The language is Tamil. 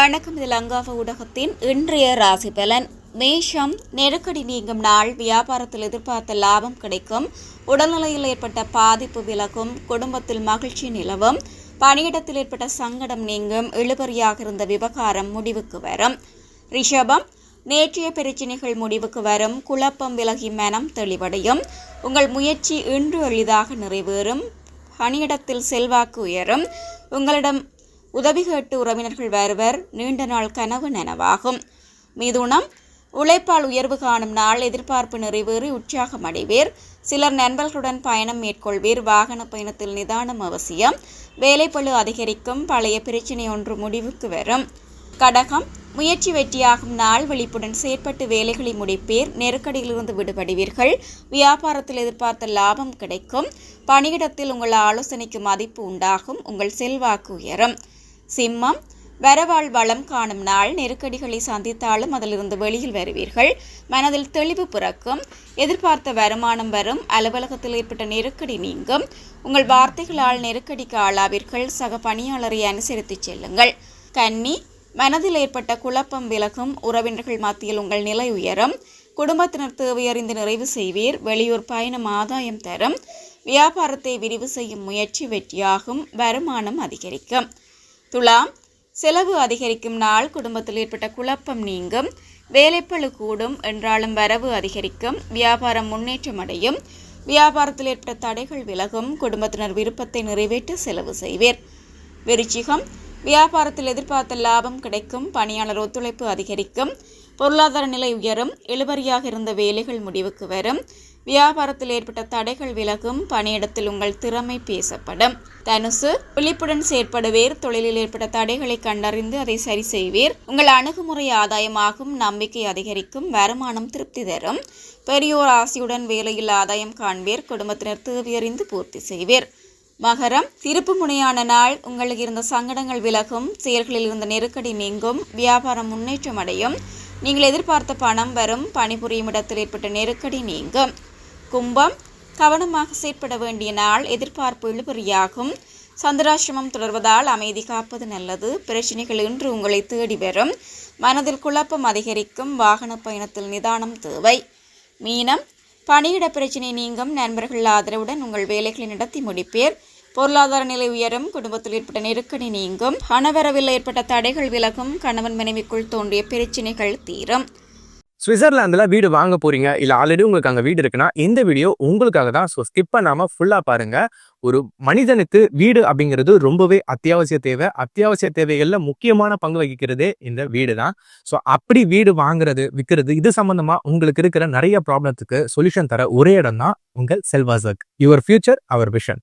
வணக்கம். இது லங்காவ ஊடகத்தின் இன்றைய ராசி பலன். மேஷம் நெருக்கடி நீங்கும் நாள். வியாபாரத்தில் எதிர்பார்த்த லாபம் கிடைக்கும். உடல்நிலையில் ஏற்பட்ட பாதிப்பு விலகும். குடும்பத்தில் மகிழ்ச்சி நிலவும். பணியிடத்தில் ஏற்பட்ட சங்கடம் நீங்கும். இழுபறியாக இருந்த விவகாரம் முடிவுக்கு வரும். ரிஷபம் நேற்றைய பிரச்சினைகள் முடிவுக்கு வரும். குழப்பம் விலகி மனம் தெளிவடையும். உங்கள் முயற்சி இன்று எளிதாக நிறைவேறும். பணியிடத்தில் செல்வாக்கு உயரும். உங்களிடம் உதவி கேட்டு உறவினர்கள் வருவர் நீண்ட நாள் கனவு நனவாகும். மிதுனம் உழைப்பால் உயர்வு காணும் நாள் எதிர்பார்ப்பு நிறைவேறி உற்சாகம் அடைவீர். சிலர் நண்பர்களுடன் பயணம் மேற்கொள்வீர். வாகன பயணத்தில் நிதானம் அவசியம். வேலைப்பழு அதிகரிக்கும். பழைய பிரச்சினை ஒன்று முடிவுக்கு வரும். கடகம் முயற்சி வெற்றியாகும் நாள். விழிப்புடன் செயற்பட்டு வேலைகளை முடிப்பீர். நெருக்கடியிலிருந்து விடுபடுவீர்கள். வியாபாரத்தில் எதிர்பார்த்த லாபம் கிடைக்கும். பணியிடத்தில் உங்கள் ஆலோசனைக்கு மதிப்பு உண்டாகும். உங்கள் செல்வாக்கு உயரும். சிம்மம் வரவாழ் வளம் காணும் நாள் நெருக்கடிகளை சந்தித்தாலும் அதிலிருந்து வெளியில் வருவீர்கள். மனதில் தெளிவு பிறக்கும். எதிர்பார்த்த வருமானம் வரும். அலுவலகத்தில் ஏற்பட்ட நெருக்கடி நீங்கும். உங்கள் வார்த்தைகளால் நெருக்கடிக்கு ஆளாவீர்கள். சக பணியாளரை அனுசரித்து செல்லுங்கள். கன்னி மனதில் ஏற்பட்ட குழப்பம் விலகும். உறவினர்கள் மத்தியில் உங்கள் நிலை உயரும். குடும்பத்தினர் தேவையறிந்து நிறைவு செய்வீர். வெளியூர் பயணம் ஆதாயம் தரும். வியாபாரத்தை விரிவு செய்யும் முயற்சி வெற்றியாகும். வருமானம் அதிகரிக்கும். துலாம். செலவு அதிகரிக்கும் நாள் குடும்பத்தில் ஏற்பட்ட குழப்பம் நீங்கும். வேலைப்பழு கூடும் என்றாலும் வரவு அதிகரிக்கும். வியாபாரம் முன்னேற்றம் அடையும். வியாபாரத்தில் ஏற்பட்ட தடைகள் விலகும். குடும்பத்தினர் விருப்பத்தை நிறைவேற்ற செலவு செய்வீர். விருச்சிகம். வியாபாரத்தில் எதிர்பார்த்த லாபம் கிடைக்கும். பணியாளர் ஒத்துழைப்பு அதிகரிக்கும். பொருளாதார நிலை உயரும் இழுபறியாக இருந்த வேலைகள் முடிவுக்கு வரும். வியாபாரத்தில் ஏற்பட்ட தடைகள் விலகும் பணியிடத்தில் உங்கள் திறமை பேசப்படும். தனுசு விழிப்புடன் செயற்படுவீர் தொழிலில் ஏற்பட்ட தடைகளை கண்டறிந்து அதை சரி செய்வீர். உங்கள் அணுகுமுறை ஆதாயமாகும் நம்பிக்கை அதிகரிக்கும் வருமானம் திருப்தி தரும். பெரியோர் ஆசையுடன் வேலையில் ஆதாயம் காண்பீர் குடும்பத்தினர் தேவையறிந்து பூர்த்தி செய்வீர். மகரம் திருப்பு முனையான நாள் உங்களுக்கு இருந்த சங்கடங்கள் விலகும் செயல்களில் இருந்த நெருக்கடி நீங்கும் வியாபாரம் முன்னேற்றம் அடையும். நீங்கள் எதிர்பார்த்த பணம் வரும் பணிபுரியும் இடத்தில் ஏற்பட்ட நெருக்கடி நீங்கும். கும்பம் கவனமாக செயற்பட வேண்டிய நாள் எதிர்பார்ப்பு இழுபறியாகும். சந்திராசிரமம் தொடர்வதால் அமைதி காப்பது நல்லது. பிரச்சனைகள் இன்று உங்களை தேடி வரும். மனதில் குழப்பம் அதிகரிக்கும். வாகன பயணத்தில் நிதானம் தேவை. மீனம் பணியிட பிரச்சினை நீங்கும். நண்பர்கள் ஆதரவுடன் உங்கள் வேலைகளை நடத்தி முடிப்பீர். பொருளாதார நிலை உயரும் குடும்பத்தில் ஏற்பட்ட நெருக்கடி நீங்கும் பணவரவில் ஏற்பட்ட தடைகள் விலகும் கணவன் மனைவிக்குள் தோன்றிய பிரச்சினைகள் தீரும். சுவிட்சர்லாந்தில் வீடு வாங்க போறீங்க இல்லை ஆல்ரெடி உங்களுக்கு அங்கே வீடு இருக்குன்னா இந்த வீடியோ உங்களுக்காக தான். ஸோ ஸ்கிப் பண்ணாமல் ஃபுல்லாக பாருங்க. ஒரு மனிதனுக்கு வீடு அப்படிங்கிறது ரொம்பவே அத்தியாவசிய தேவை. அத்தியாவசிய தேவைகளில் முக்கியமான பங்கு வகிக்கிறதே இந்த வீடு தான். ஸோ அப்படி வீடு வாங்குறது விற்கிறது இது சம்மந்தமாக உங்களுக்கு இருக்கிற நிறைய ப்ராப்ளத்துக்கு சொல்யூஷன் தர ஒரே இடம் தான் உங்கள் செல்வாசக். Your future our vision